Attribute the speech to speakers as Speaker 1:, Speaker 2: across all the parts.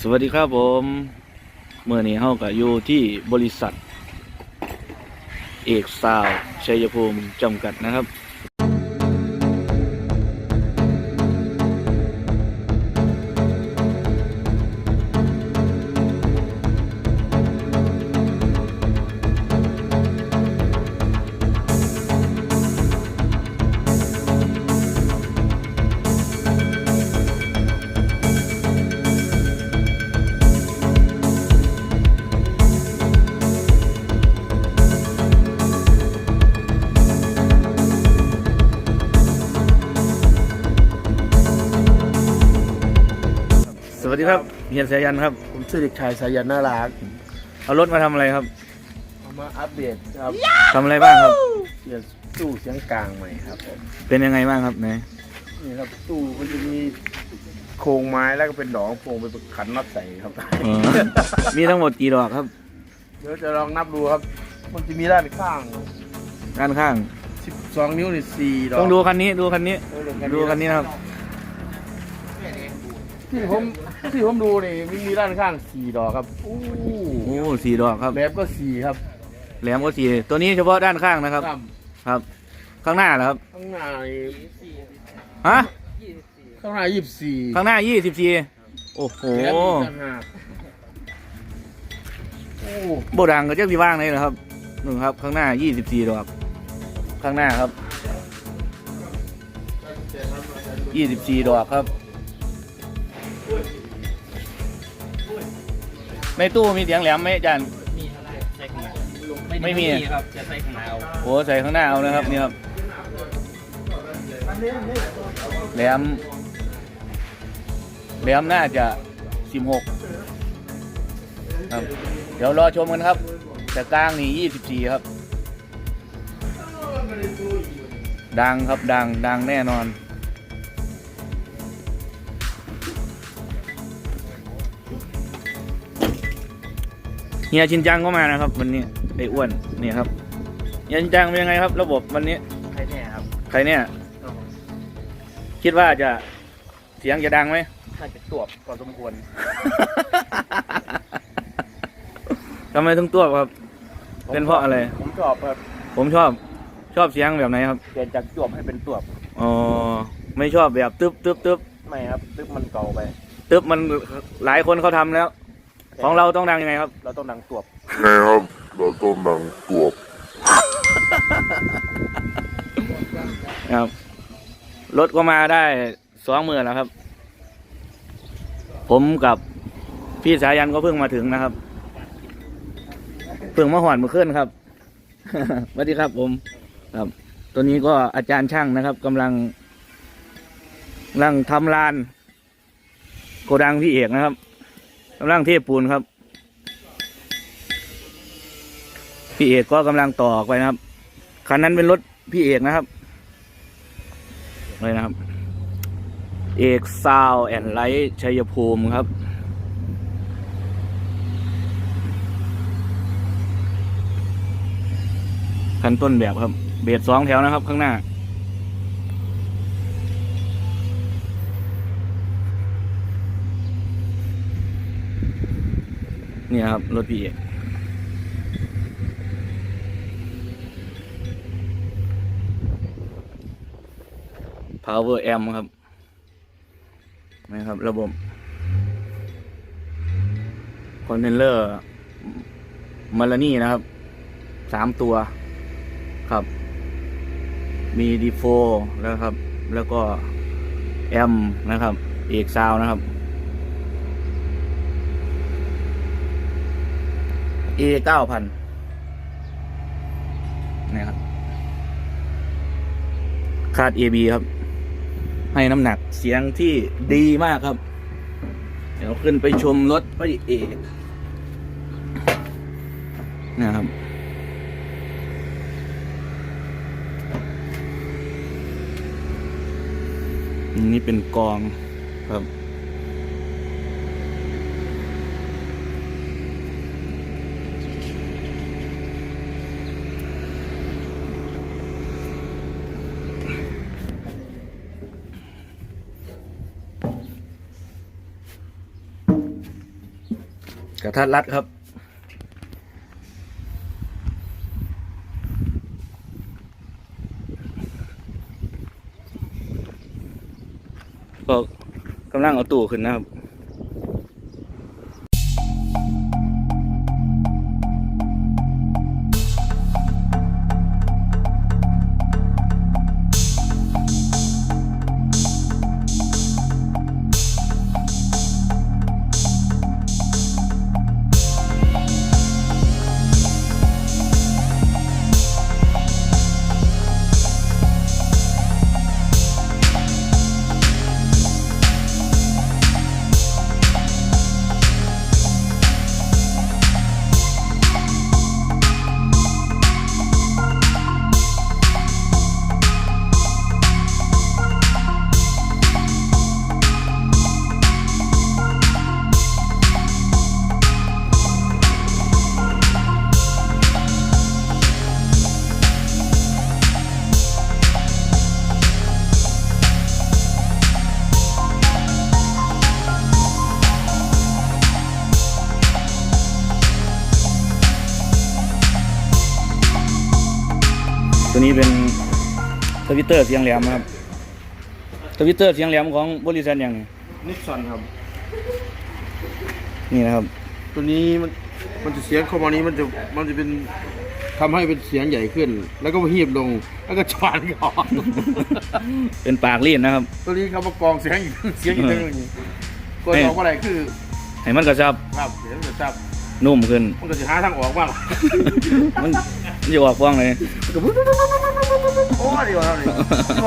Speaker 1: สวัสดีครับผมเมื่อนี้เฮากับอยู่ที่บริษัท เอกซาว์ชัยภูมิจำกัดนะครับ ครับเฮียนสายันครับ
Speaker 2: ผมชื่อเด็กชายสายันน่ารัก
Speaker 1: เอารถมาทำอะไรครับ
Speaker 2: เอามาอัปเดตครับ
Speaker 1: ทำอะไรบ้างครับ
Speaker 2: เปลี่ยนตู้เสียงกลางใหม่ครับผม
Speaker 1: เป็นยังไงบ้างครับไหน
Speaker 2: นี่ครับตู้มันจะมีโครงไม้แล้วก็เป็นดอกโพงไปขันน็อตใส่ครับ
Speaker 1: เออมีทั้งหมดกี่ดอกครับ
Speaker 2: เดี๋ยวจะลองนับดูครับ มันจะมีด้านข้าง
Speaker 1: ด้านข้าง
Speaker 2: 12 นิ้วนี่สี่ดอก
Speaker 1: ต้องดูคันนี้ดูคันนี้
Speaker 2: เออเยว
Speaker 1: ดูคันนี้นะครับ
Speaker 2: ที่ผมที่ผมดูนี่มีมีด้านข้างสี่ดอกครับอู้
Speaker 1: โอ้สี่ดอกครับ
Speaker 2: แบบก็สี่ครับ
Speaker 1: แหลมก็สี่ตัวนี้เฉพาะด้านข้างนะครับ
Speaker 2: ครับ
Speaker 1: ครับข้างหน้าเหรอครับ
Speaker 2: ข้างหน้านี่
Speaker 1: ฮะ
Speaker 2: ข้างหน้ายี่สิบสี่
Speaker 1: ข้างหน้ายี่สิบสี่โอ้โห
Speaker 2: แหลมอีกต่างหากโอ้
Speaker 1: โบดังกับเจ้าสีว่างเลยเหรอครับหนึ่งครับ ข้างหน้ายี่สิบสี่ดอกข้างหน้าครับยี่สิบสี่ดอกครับ ในตู้มีเสียงแหลมไหมอาจารย์
Speaker 3: มีครับใส่ข้างหน้า
Speaker 1: ไม่มี
Speaker 3: ครับจะใส่ข้างหน้าเอา
Speaker 1: โอ้ใส่ข้างหน้าเอานะครับนี่ครับแหลมแหลมน่าจะสิบหกครับเดี๋ยวรอชมกันครับ แต่กลางนี่ยี่สิบสี่ครับ ดังครับดังดังแน่นอน ฮียชินจังก็มานะครับ วันนี้ไอ้อ้วนนี่ครับเฮียชินจังเป็นยังไงครับ ระบบวันนี้
Speaker 3: ใครแน่ครับ
Speaker 1: ใครเนี่ยคิดว่าจะเสียงจะดังไหม
Speaker 3: น่าจะตวบพอสมควร
Speaker 1: ทำไมถึงตัวครับ เป็นเพราะอะไร
Speaker 3: ผมชอบครับ
Speaker 1: ผมชอบชอบเสียงแบบไหนครับ
Speaker 3: เปลี่ยนจากตวบให้เป็นตวบ
Speaker 1: อ๋อไม่ชอบแบบตึ๊บตึ๊บตึ๊บ
Speaker 3: ไม่ครับซึกมันเก่าไป
Speaker 1: ตึ๊บมันหลายคนเขาทำแล้ว ของเราต้องดังยังไงครับ
Speaker 3: เราต้องดังตวบ
Speaker 4: นะครับเราต้องนั่งตัวบ
Speaker 1: ครับรถก็มาได้สองหมื่นแล้วครับ ผมกับพี่สายันก็เพิ่งมาถึงนะครับ เพิ่งมาหอนเมื่อคืนครับสวัสดีครับผมครับ ตัวนี้ก็อาจารย์ช่างนะครับกำลังกำลังทำลาน โกดังพี่เอกนะครับ กำลังเทปูนครับ พี่เอกก็กำลังต่อออกไปนะครับคันนั้นเป็นรถพี่เอกนะครับเลยนะครับ เอกซาวแอนไลท์ชัยภูมิครับคันต้นแบบครับ เบสสองแถวนะครับ ข้างหน้า เนี่ยครับ รถพี่เอก power M ครับนะครับ ระบบคอนเทนเลอร์มาลานี่นะครับสามตัวครับ มีดีโฟแล้วครับ แล้วก็แอมนะครับ เอกซาวนะครับ A เก้าพันนะครับ คาด AB ครับ ให้น้ำหนักเสียงที่ดีมากครับ เดี๋ยวขึ้นไปชมรถพระเอกนะครับนี่เป็นกองครับ กระทัดรัดครับ ก็กำลังเอาตู้ขึ้นนะครับ นี้เป็นสวิตเตอร์เสียงแหลมครับสวิตเตอร์เสียงแหลมของบริษัทอย่างนี้
Speaker 2: นิกสันครับ
Speaker 1: นี่นะครับ
Speaker 2: ตัวนี้มันมันจะเสียงเข้ามานี้มันจะมันจะเป็นทำให้เป็นเสียงใหญ่ขึ้น แล้วก็หีบลง แล้วก็จานก่อน
Speaker 1: เป็นปากรีดนะครับ
Speaker 2: ตัวนี้เขามากรองเสียงอีกเสียงอีกตัวหนึงตัวออกว่าอะไรคือ
Speaker 1: ให้มันกระชับ
Speaker 2: ครับเสียงมันจะจับ
Speaker 1: นุ่มขึ้น
Speaker 2: มันก็จะหาทางออกบ้าง
Speaker 1: มัน มันจะออกฟ้องเลย
Speaker 2: โอ้ดีกว่าเท่านี้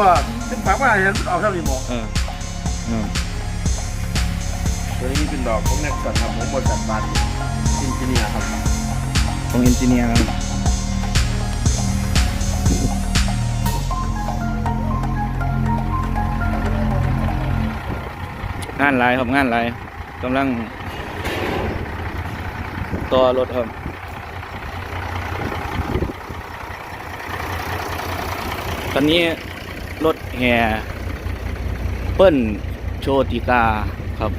Speaker 2: ว่าถึงปากว่าเห็นออกเท่านี้บอก
Speaker 1: เอออืม
Speaker 2: ตัวนี้เป็นดอกของนิกสันครับผมบริษัทบานอินจิเนียร์ครับ
Speaker 1: ของเอนจิเนียร์ครับงานหลายครับงานหลายกำลังต่อรถครับ ตอนนี้รถแห่เปิ้ลโชติกาครับ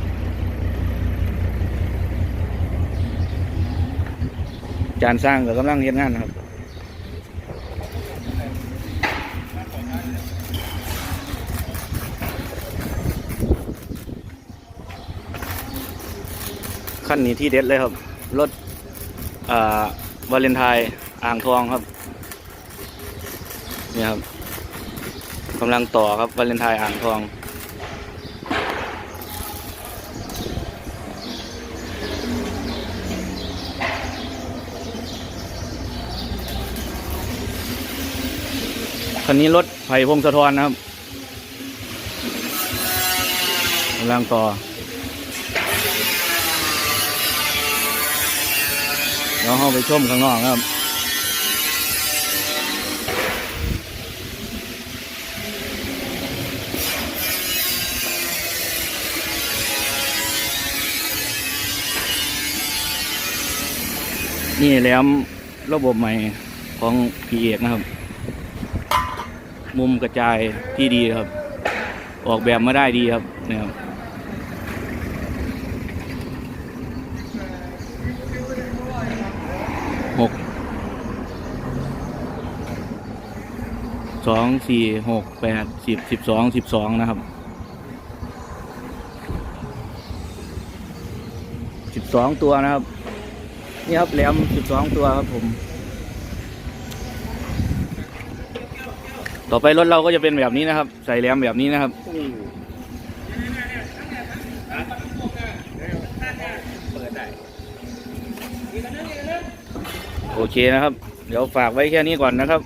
Speaker 1: จานสร้างก็กำลังเฮ็ดงานครับขั้นนี้ที่เด็ดเลยครับ รถอ่าวาเลนไทน์อ่างทองครับ นี่ครับ กำลังต่อครับวาเลนไทน์อ่างทอง คันนี้รถไผ่พงศธรนะครับกำลังต่อเดี๋ยวเข้าไปชมข้างนอกครับ นี่แหลมระบบใหม่ของพีเอกนะครับ มุมกระจายที่ดีครับ ออกแบบมาได้ดีครับเนี่ยครับหกสองสี่หกแปดสิบสิบสองสิบสองนะครับสิบสองตัวนะครับ นี่ครับแหลมสิบสองตัวครับผม ต่อไปรถเราก็จะเป็นแบบนี้นะครับ ใส่แหลมแบบนี้นะครับโอเคนะครับ เดี๋ยวฝากไว้แค่นี้ก่อนนะครับ